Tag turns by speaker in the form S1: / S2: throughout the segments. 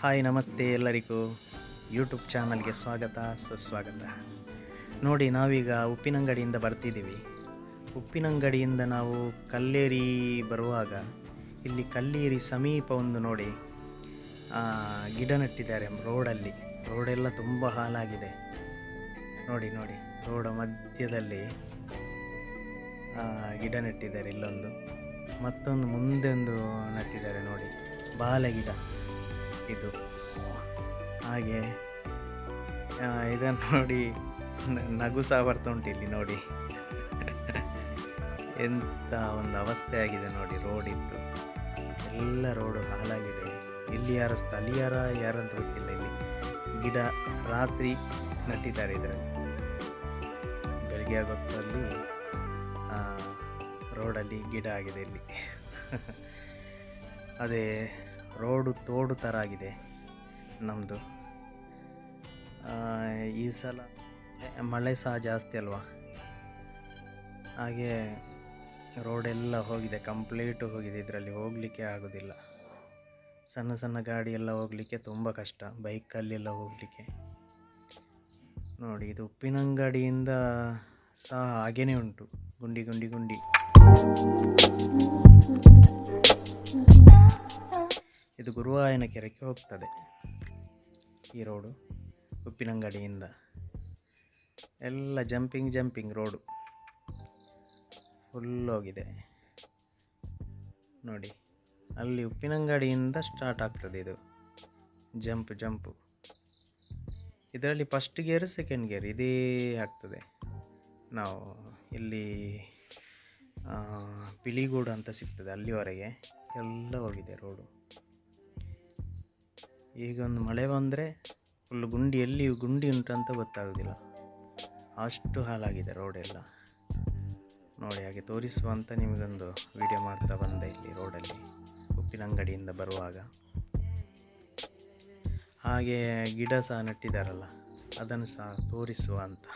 S1: Hi, ನಮಸ್ತೆ ಎಲ್ಲರಿಗೂ. YouTube ಚಾನಲ್ಗೆ ಸ್ವಾಗತ, ಸುಸ್ವಾಗತ. ನೋಡಿ, ನಾವೀಗ ಉಪ್ಪಿನಂಗಡಿಯಿಂದ ಬರ್ತಿದ್ದೀವಿ. ಉಪ್ಪಿನಂಗಡಿಯಿಂದ ನಾವು ಕಲ್ಲೇರಿ ಬರುವಾಗ ಇಲ್ಲಿ ಕಲ್ಲೇರಿ ಸಮೀಪ ಒಂದು ನೋಡಿ ಗಿಡ ನೆಟ್ಟಿದ್ದಾರೆ ರೋಡಲ್ಲಿ. ರೋಡೆಲ್ಲ ತುಂಬ ಹಾಳಾಗಿದೆ. ನೋಡಿ ನೋಡಿ, ರೋಡ ಮಧ್ಯದಲ್ಲಿ ಗಿಡ ನೆಟ್ಟಿದ್ದಾರೆ ಇಲ್ಲೊಂದು. ಮತ್ತೊಂದು ಮುಂದೆ ಒಂದು ನೆಟ್ಟಿದ್ದಾರೆ ನೋಡಿ ಬಾಳೆ ಗಿಡ. ಇದು ಹಾಗೆ ಇದನ್ನು ನೋಡಿ, ನಗು ಸಹ ಬರ್ತಾ ಉಂಟು ಇಲ್ಲಿ ನೋಡಿ. ಎಂಥ ಒಂದು ಅವಸ್ಥೆ ಆಗಿದೆ ನೋಡಿ ರೋಡ್ ಇತ್ತು ಎಲ್ಲ ರೋಡು ಹಾಳಾಗಿದೆ. ಇಲ್ಲಿ ಯಾರು ಸ್ಥಳೀಯರ ಯಾರಂತ ಗೊತ್ತಿಲ್ಲ ಇಲ್ಲಿ. ಗಿಡ ರಾತ್ರಿ ನಟ್ಟಿದ್ದಾರೆ ಇದರಲ್ಲಿ. ಬೆಳಗ್ಗೆ ಆಗೋತ್ತಲ್ಲಿ ರೋಡಲ್ಲಿ ಗಿಡ ಆಗಿದೆ ಇಲ್ಲಿ. ಅದೇ ರೋಡು ತೋಡು ಥರ ಆಗಿದೆ ನಮ್ಮದು ಈ ಸಲ ಮಳೆ ಸಹ ಜಾಸ್ತಿ ಅಲ್ವಾ? ಹಾಗೆ ರೋಡೆಲ್ಲ ಹೋಗಿದೆ, ಕಂಪ್ಲೀಟು ಹೋಗಿದೆ, ಇದರಲ್ಲಿ ಹೋಗಲಿಕ್ಕೆ ಆಗೋದಿಲ್ಲ. ಸಣ್ಣ ಸಣ್ಣ ಗಾಡಿ ಎಲ್ಲ ಹೋಗಲಿಕ್ಕೆ ತುಂಬ ಕಷ್ಟ, ಬೈಕಲ್ಲೆಲ್ಲ ಹೋಗಲಿಕ್ಕೆ. ನೋಡಿ, ಇದು ಉಪ್ಪಿನಂಗಡಿಯಿಂದ ಸಹ ಹಾಗೇ ಉಂಟು, ಗುಂಡಿ ಗುಂಡಿ ಗುಂಡಿ. ಇದು ಗುರುವಾಯನ ಕೆರೆಗೆ ಹೋಗ್ತದೆ. ಈ ರೋಡು ಉಪ್ಪಿನಂಗಡಿಯಿಂದ. ಎಲ್ಲ ಜಂಪಿಂಗ್ ಜಂಪಿಂಗ್ ರೋಡು. ಫುಲ್ ಹೋಗಿದೆ. ನೋಡಿ, ಅಲ್ಲಿ ಉಪ್ಪಿನಂಗಡಿಯಿಂದ ಸ್ಟಾರ್ಟ್ ಆಗ್ತದೆ ಇದು. Jump, jump. ಇದರಲ್ಲಿ ಫಸ್ಟ್ ಗೇರ್ ಸೆಕೆಂಡ್ ಗೇರ್ ಇದೇ ಆಗ್ತದೆ. ನಾವು ಇಲ್ಲಿ ಪಿಲಿಗೂಡು ಅಂತ ಸಿಗ್ತದೆ ಅಲ್ಲಿವರೆಗೆ. ಎಲ್ಲ ಹೋಗಿದೆ ರೋಡು. ಈಗ ಒಂದು ಮಳೆ ಬಂದರೆ ಫುಲ್ ಗುಂಡಿ, ಎಲ್ಲಿ ಗುಂಡಿ ಉಂಟು ಅಂತ ಗೊತ್ತಾಗೋದಿಲ್ಲ. ಅಷ್ಟು ಹಾಳಾಗಿದೆ ರೋಡೆಲ್ಲ ನೋಡಿ, ಹಾಗೆ ತೋರಿಸುವ ಅಂತ ನಿಮಗೊಂದು ವಿಡಿಯೋ ಮಾಡ್ತಾ ಬಂದೆ ಇಲ್ಲಿ ರೋಡಲ್ಲಿ ಉಪ್ಪಿನ ಅಂಗಡಿಯಿಂದ ಬರುವಾಗ. ಹಾಗೆ ಗಿಡ ಸಹ ನೆಟ್ಟಿದ್ದಾರಲ್ಲ ಅದನ್ನು ಸಹ ತೋರಿಸುವ ಅಂತ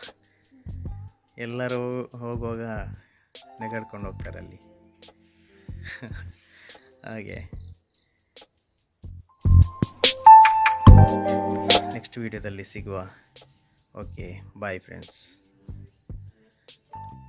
S1: ಎಲ್ಲರೂ ಹೋಗುವಾಗ ನೆಗಡ್ಕೊಂಡು ಹೋಗ್ತಾರೆ ಅಲ್ಲಿ. ಹಾಗೆ. ನೆಕ್ಸ್ಟ್ ವೀಡಿಯೋದಲ್ಲಿ ಸಿಗುವ. Okay bye friends